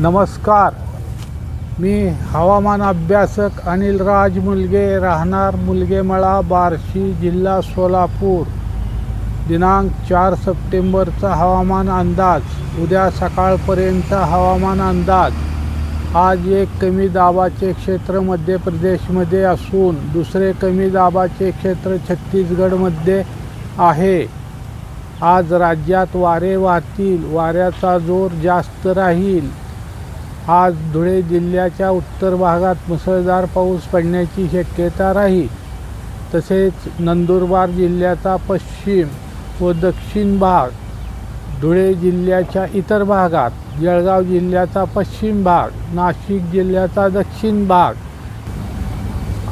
नमस्कार. मी हवामान अभ्यासक अनिल राज मुलगे राहणार मुलगेमळा बार्शी जिल्हा सोलापूर. दिनांक चार सप्टेंबरचा हवामान अंदाज. उद्या सकाळपर्यंत हवामान अंदाज. आज एक कमी दाबाचे क्षेत्र मध्य प्रदेशमध्ये असून दुसरे कमी दाबाचे क्षेत्र छत्तीसगडमध्ये आहे. आज राज्यात वारे वाहतील. वाऱ्याचा जोर जास्त राहील. आज धुळे जिल्ह्याच्या उत्तर भागात मुसळधार पाऊस पडण्याची शक्यता राहील तसेच नंदुरबार जिल्ह्याचा पश्चिम व दक्षिण भाग धुळे जिल्ह्याच्या इतर भागात जळगाव जिल्ह्याचा पश्चिम भाग नाशिक जिल्ह्याचा दक्षिण भाग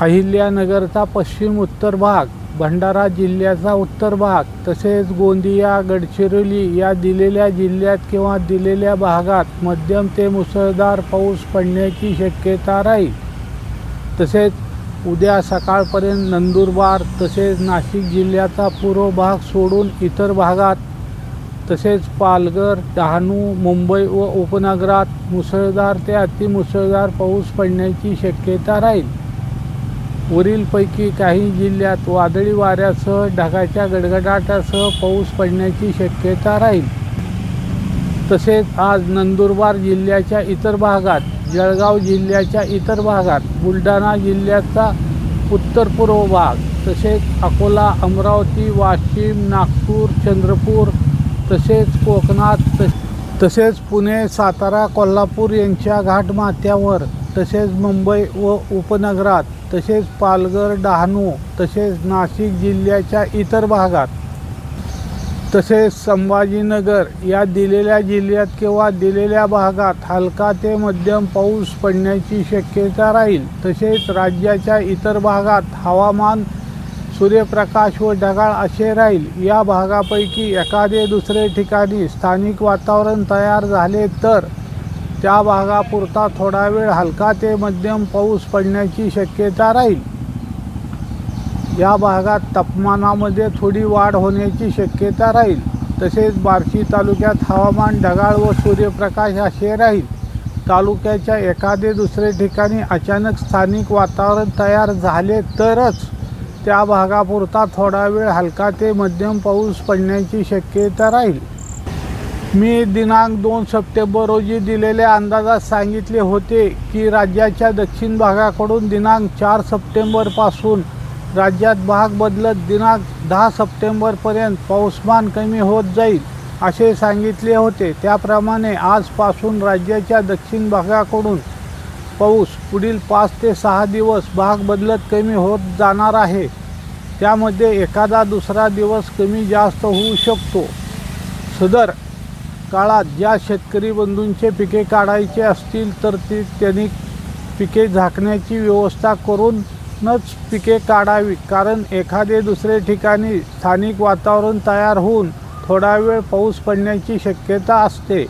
अहिल्यानगरचा पश्चिम उत्तर भाग भंडारा जिल्ह्याचा उत्तर भाग तसेच गोंदिया गडचिरोली या दिलेल्या जिल्ह्यात किंवा दिलेल्या भागात मध्यम ते मुसळधार पाऊस पडण्याची शक्यता राहील. तसेच उद्या सकाळपर्यंत नंदुरबार तसेच नाशिक जिल्ह्याचा पूर्व भाग सोडून इतर भागात तसेच पालघर डहाणू मुंबई व उपनगरात मुसळधार ते अतिमुसळधार पाऊस पडण्याची शक्यता राहील. वरीलपैकी काही जिल्ह्यात वादळी वाऱ्यासह ढगाच्या गडगडाटासह पाऊस पडण्याची शक्यता राहील. तसेच आज नंदुरबार जिल्ह्याच्या इतर भागात जळगाव जिल्ह्याच्या इतर भागात बुलढाणा जिल्ह्याचा उत्तर पूर्व भाग तसेच अकोला अमरावती वाशिम नागपूर चंद्रपूर तसेच कोकणात तसेच पुणे सातारा कोल्हापूर यांच्या घाटमाथ्यावर तसेच मुंबई व उपनगरात तसेच पालघर डहाणू तसेच नाशिक जिल्ह्याच्या इतर भागात तसेच संभाजीनगर या दिलेल्या जिल्ह्यात किंवा दिलेल्या भागात हलका ते मध्यम पाऊस पडण्याची शक्यता राहील. तसेच राज्याच्या इतर भागात हवामान सूर्यप्रकाश व ढगाळ असे राहील. या भागापैकी एखादे दुसरे ठिकाणी स्थानिक वातावरण तयार झाले तर त्या भागापुरता थोडा वेळ हलका ते मध्यम पाऊस पडण्याची शक्यता राहील. या भागात तापमानामध्ये थोडी वाढ होण्याची शक्यता राहील. तसेच बार्शी तालुक्यात हवामान ढगाळ व सूर्यप्रकाश असे राहील. तालुक्याच्या एखादे दुसरे ठिकाणी अचानक स्थानिक वातावरण तयार झाले तरच त्या भागापुरता थोडा वेळ हलका ते मध्यम पाऊस पडण्याची शक्यता राहील. मी दिनांक दोन सप्टेंबर रोजी दिलेल्या अंदाजात सांगितले होते की राज्याच्या दक्षिण भागाकडून दिनांक चार सप्टेंबरपासून राज्यात भाग बदलत दिनांक दहा सप्टेंबरपर्यंत पाऊसमान कमी होत जाईल असे सांगितले होते. त्याप्रमाणे आजपासून राज्याच्या दक्षिण भागाकडून पाऊस पुढील पाच ते सहा दिवस भाग बदलत कमी होत जाणार आहे. त्यामध्ये एखादा दुसरा दिवस कमी जास्त होऊ शकतो. सदर काळात ज्या शेतकरी बंधूंचे पिके काढायचे असतील तर ती त्यांनी पिके झाकण्याची व्यवस्था करूनच पिके काढावी. कारण एखादे दुसरे ठिकाणी स्थानिक वातावरण तयार होऊन थोडा वेळ पाऊस पडण्याची शक्यता असते.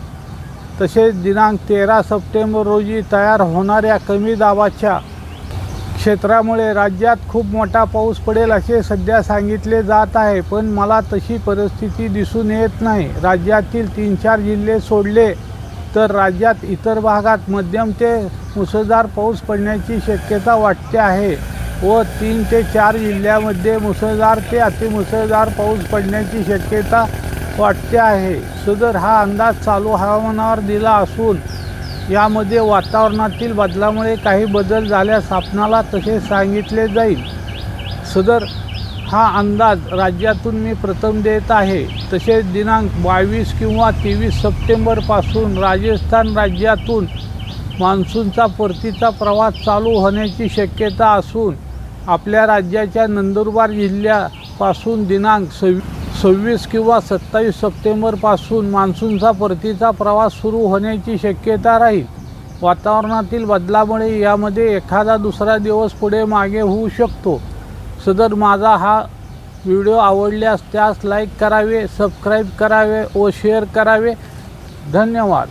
तसेच दिनांक तेरा सप्टेंबर रोजी तयार होणाऱ्या कमी दाबाच्या क्षेत्रामुळे राज्यात खूप मोठा पाऊस पडेल असे सध्या सांगितले जात आहे पण मला तशी परिस्थिती दिसून येत नाही. राज्यातील तीन चार जिल्हे सोडले तर राज्यात इतर भागात मध्यम ते मुसळधार पाऊस पडण्याची शक्यता वाटते आहे व तीन ते चार जिल्ह्यामध्ये मुसळधार ते अतिमुसळधार पाऊस पडण्याची शक्यता वाटते आहे. सदर हा अंदाज चालू हवामानावर दिला असून यामध्ये वातावरणातील बदलामुळे काही बदल झाल्यास आपणाला तसे सांगितले जाईल. सदर हा अंदाज राज्यातून मी प्रथम देत आहे. तसेच दिनांक बावीस किंवा तेवीस सप्टेंबरपासून राजस्थान राज्यातून मान्सूनचा परतीचा प्रवास चालू होण्याची शक्यता असून आपल्या राज्याच्या नंदुरबार जिल्ह्यापासून दिनांक सव्वीस सव्वीस किंवा सत्तावीस सप्टेंबरपासून मान्सूनचा परतीचा प्रवास सुरू होण्याची शक्यता राहील. वातावरणातील बदलामुळे यामध्ये एखादा दुसरा दिवस पुढे मागे होऊ शकतो. सदर माझा हा व्हिडिओ आवडल्यास त्यास लाईक करावे सबस्क्राईब करावे व शेअर करावे. धन्यवाद.